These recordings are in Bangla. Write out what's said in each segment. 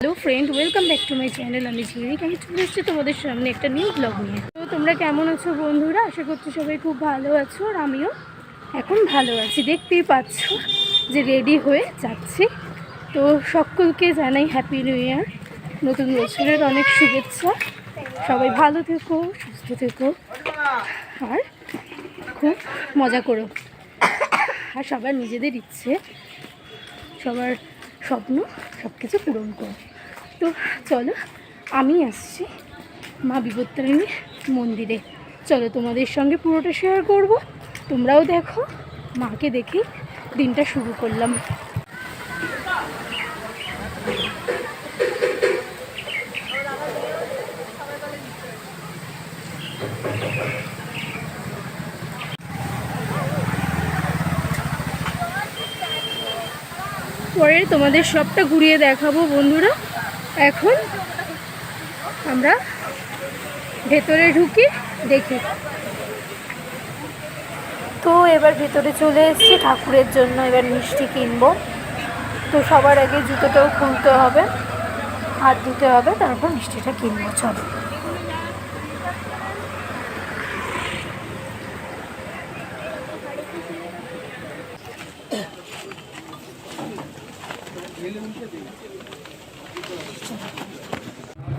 Hello friend welcome back to my channel আমি ঝিলিক আমি চলে এসেছি তোমাদের সামনে একটা নিউ ব্লগ নিয়ে। তো তোমরা কেমন আছো বন্ধুরা? আশা করছি সবাই খুব ভালো আছো আর আমিও এখন ভালো আছি। দেখতেই পাচ্ছ যে রেডি হয়ে যাচ্ছি। তো সকলকে জানাই হ্যাপি নিউ ইয়ার নতুন বছরের অনেক শুভেচ্ছা। সবাই ভালো থেকো, সুস্থ থেকো। আর খুব মজা করো। আর সবার নিজেদের ইচ্ছে। সবার স্বপ্ন সব কিছু পূরণ করো। তো চলো আমি আসছি মা বিপত্তারিণী মন্দিরে। চলো তোমাদের সঙ্গে পুরোটা শেয়ার করব। তোমরাও দেখো, মাকে দেখেই দিনটা শুরু করলাম। পরে তোমাদের সবটা ঘুরিয়ে দেখাবো বন্ধুরা। এখন আমরা ভেতরে ঢুকি, দেখি তো এবার ভেতরে চলে এসেছি, ঠাকুরের জন্য এবার মিষ্টি কিনবো। তো সবার আগে জুতোটাও খুলতে হবে, হাত ধুতে হবে, তারপর মিষ্টিটা কিনবো, চলো।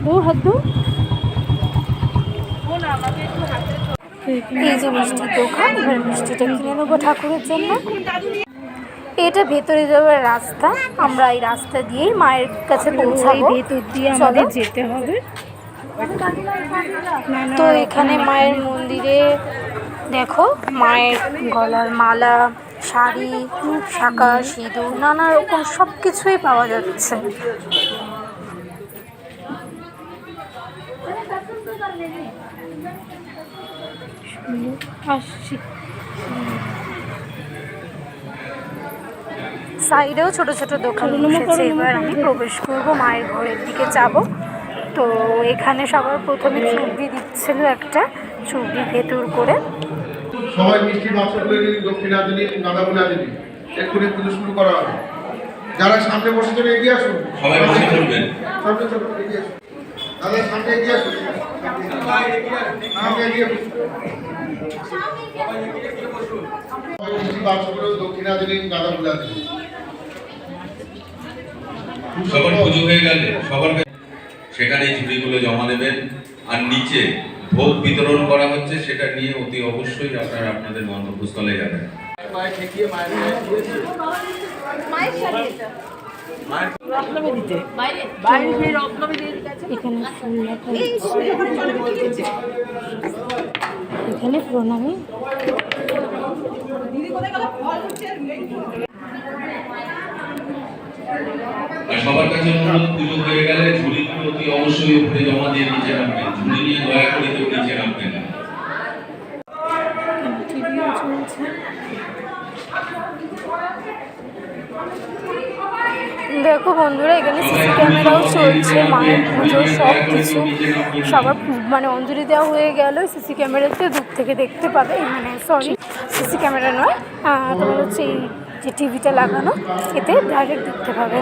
দু হাত দু এই যে মিষ্টির দোকান এবার মিষ্টিটা কিনে নেব ঠাকুরের জন্য এটা ভেতরে যাওয়ার রাস্তা। আমরা এই রাস্তা দিয়েই মায়ের কাছে পৌঁছাবো। ভেতর দিয়ে আমাদের যেতে হবে। তো এখানে মায়ের মন্দিরে দেখো মায়ের গলার মালা শাড়ি শাঁকা সিঁদুর নানা রকম সব কিছুই পাওয়া যাচ্ছে। সাইডেও ছোট ছোট দোকান বসেছে। এবার আমি প্রবেশ করব মায়ের ঘরের দিকে যাব। তো এখানে সবার প্রথমে চুবড়ি দিচ্ছিল একটা চুবড়ি ভেতর করে। সবাই মিষ্টি বাক্স করে দিন দক্ষিণা দিন গাঁদা ফুলা দিন এক্ষুনি পুজো শুরু করা হবে। যারা সামনে বসেছেন এগিয়ে আসুন। সবাই বসে সামনে চলুন এগিয়ে আসুন। দাদা সামনে এগিয়ে আসুন। সামনে এগিয়ে দক্ষিণা দিন গাঁদা দিন সবার পুজো হয়ে গেলে সবার সেখানে ঝুড়িগুলো জমা দেবেন। আর নিচে ভোগ বিতরণ করা হচ্ছে সেটা নিয়ে অতি অবশ্যই আপনারা আপনাদের গন্তব্যস্থলে যাবেন। এখানে ফুল রাখা হচ্ছে। এখানে প্রণামী। আর সবার কাছে অনুরোধ, পুজো হয়ে গেলে ঝুড়িগুলো অতি অবশ্যই উপরে জমা দিয়ে নিচে রাখবেন ঝুড়ি নিয়ে দয়া করে কেউ নিচে রাখবেন দেখো বন্ধুরা, এখানে সিসি ক্যামেরাও চলছে, মায়ের পুজো, সব কিছু। সবার মানে অঞ্জলি দেওয়া হয়ে গেল, সিসি ক্যামেরাতে দূর থেকে দেখতে পাবে। মানে সরি সিসি ক্যামেরা নয় তোমার হচ্ছে এই যে টিভিটা লাগানো, এতে ডাইরেক্ট দেখতে পাবে।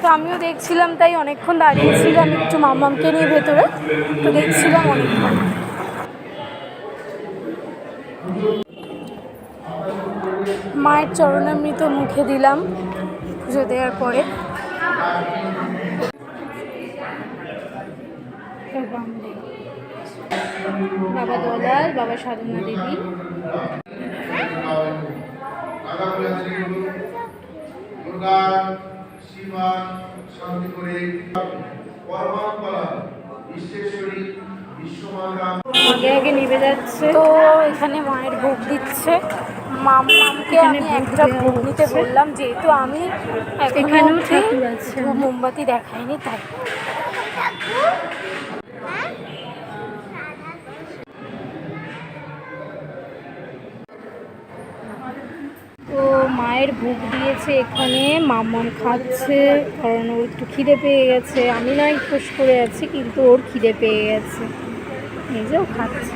তো আমিও দেখছিলাম তাই অনেকক্ষণ দাঁড়িয়েছিলাম একটু মামামকে নিয়ে ভেতরে, তো দেখছিলাম অনেকক্ষণ। মায়ের চরণামৃত মুখে দিলাম পুজো দেওয়ার পরে। বাবা দলাল, বাবা সাধনা দেবী। ফুলা শান্তি করে পরমাত্মা বিশ্বেশ্বরী বিশ্বমাতা। আগে যাচ্ছে। তো এখানে মায়ের ভোগ দিচ্ছে। মামকে আমি একটা ভোগ নিতে বললাম যেহেতু আমি এখানেও ঠাকুর আছে। মোমবাতি দেখাইনি তাই। মায়ের ভোগ দিয়েছে এখানে মাম্মাম খাচ্ছে, কারণ ওর একটু খিদে পেয়ে গেছে। আমি নয় খোশ করে আছি, কিন্তু ওর খিদে পেয়ে গেছে। এই যে ও খাচ্ছে।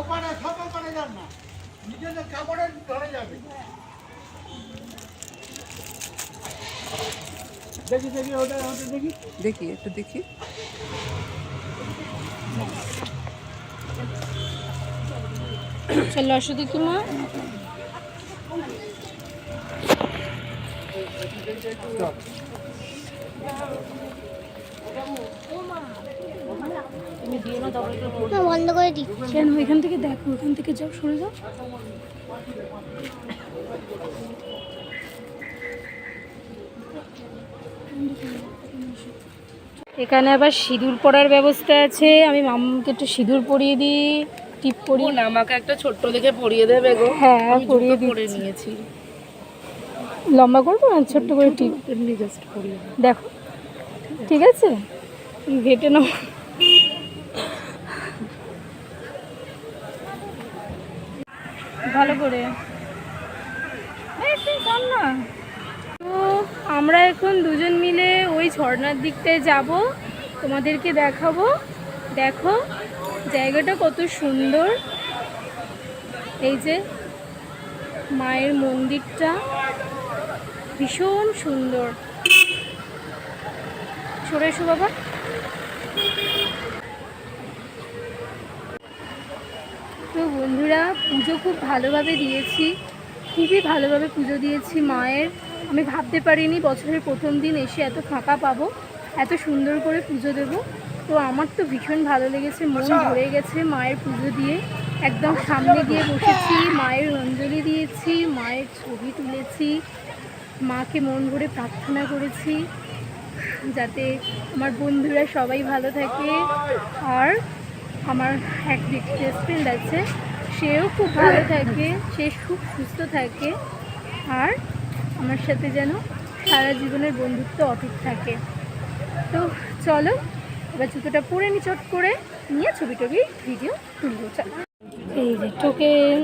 ওপারে সব ওপারে যান না নিজেদের কাপড়ের ধরে যাবে দেখি দেখি ওটা ওটা দেখি দেখি, একটু দেখি। চলো আসো দেখি মা। বন্ধ করে এখান থেকে দেখো এখান থেকে যাও সরে যাও। এখানে আবার সিঁদুর পরার ব্যবস্থা আছে। আমি মামুকে একটু সিঁদুর পরিয়ে দিই টিপ পরিয়ে আমাকে একটা ছোট্ট দেখে পরিয়ে দেবে গো। হ্যাঁ আমি পরিয়ে পরে নিয়েছি। লম্বা করব না? ছোট্ট করে টিপ। জাস্ট পরিয়ে দেখো। ঠিক আছে? ঘেটে নাও। ভালো করে। না তো আমরা এখন দুজন মিলে ওই ঝর্ণার দিকটায় যাব। তোমাদেরকে দেখাবো। দেখো, জায়গাটা কত সুন্দর। এই যে মায়ের মন্দিরটা। ভীষণ সুন্দর। সরে এসো বাবা। তো বন্ধুরা পুজো খুব ভালোভাবে দিয়েছি। খুবই ভালোভাবে পুজো দিয়েছি মায়ের। আমি ভাবতে পারিনি বছরের প্রথম দিন এসে এত ফাঁকা পাবো এত সুন্দর করে পুজো দেবো। তো আমার তো ভীষণ ভালো লেগেছে মন ভরে গেছে মায়ের পুজো দিয়ে। একদম সামনে গিয়ে বসেছি মায়ের অঞ্জলি দিয়েছি মায়ের ছবি তুলেছি মাকে মন ভরে প্রার্থনা করেছি। যাতে আমার বন্ধুরা সবাই ভালো থাকে। আর আমার এক বেস্ট ফ্রেন্ড আছে, সেও খুব ভালো থাকে, সে খুব সুস্থ থাকে। আর আমার সাথে যেন সারা জীবনের বন্ধুত্ব অটুট থাকে। তো চলো, এবার জুতোটা পরে নি চট করে, নিয়ে ছবি টবি ভিডিও তুলবো, চলো। এই যে টোকেন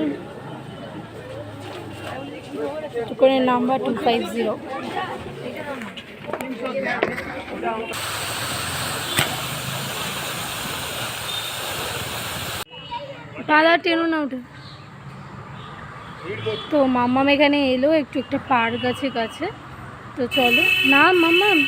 টোকেনের নাম্বার টু ফাইভ জিরো। দাদা, টেনো না ওটা। তো মাম্মাম এখানে এলো, একটু একটা পার্ক আছে কাছে। তো চলো। না, মাম্মাম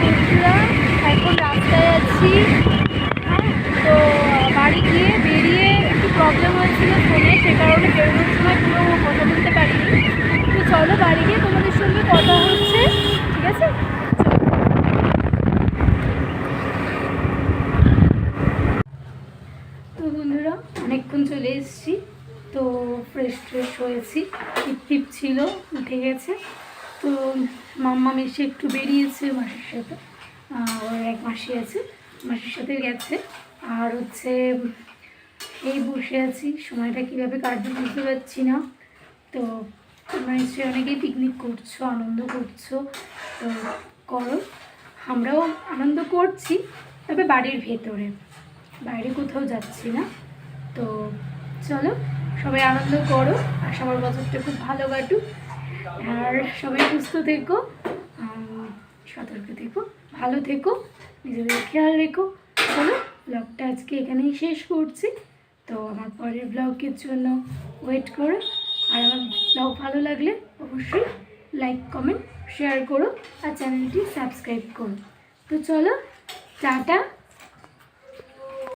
বন্ধুরা, এখন রাস্তায় আছি হ্যাঁ, তো বাড়ি গিয়ে বেরিয়ে একটু প্রবলেম হয়েছিল ফোনে সে কারণে বেরোনোর সময় পুরো কথা বলতে পারিনি তো চলো বাড়ি গিয়ে তোমাদের সঙ্গে কথা হচ্ছে ঠিক আছে তো বন্ধুরা অনেকক্ষণ চলে এসেছি তো ফ্রেশ টিপ টিপ ছিল, উঠে গেছে। তো মাম্মা মেসে একটু বেরিয়েছে মাসির সাথে। ওর এক মাসি আছে, মাসির সাথে গেছে। আর হচ্ছে, এই বসে আছি, সময়টা কীভাবে কাটবে বুঝতে পারছি না। তো তোমরা নিশ্চয়ই অনেকেই পিকনিক করছ, আনন্দ করছ। তো করো। আমরাও আনন্দ করছি, তবে বাড়ির ভেতরে। বাইরে কোথাও যাচ্ছি না। তো চলো। সবাই আনন্দ করো, আর সবার বছরটা খুব ভালো কাটুক, আর সবাই সুস্থ থেকো সতর্ক থেকো, ভালো থেকো, নিজেদের খেয়াল রেখো। চলো ব্লগটা আজকে এখানেই শেষ করছি। তো আমার পরের ব্লগের জন্য ওয়েট করো, আর আমার ব্লগ ভালো লাগলে অবশ্যই লাইক কমেন্ট শেয়ার করো, আর চ্যানেলটি সাবস্ক্রাইব করো। তো চলো, টাটা।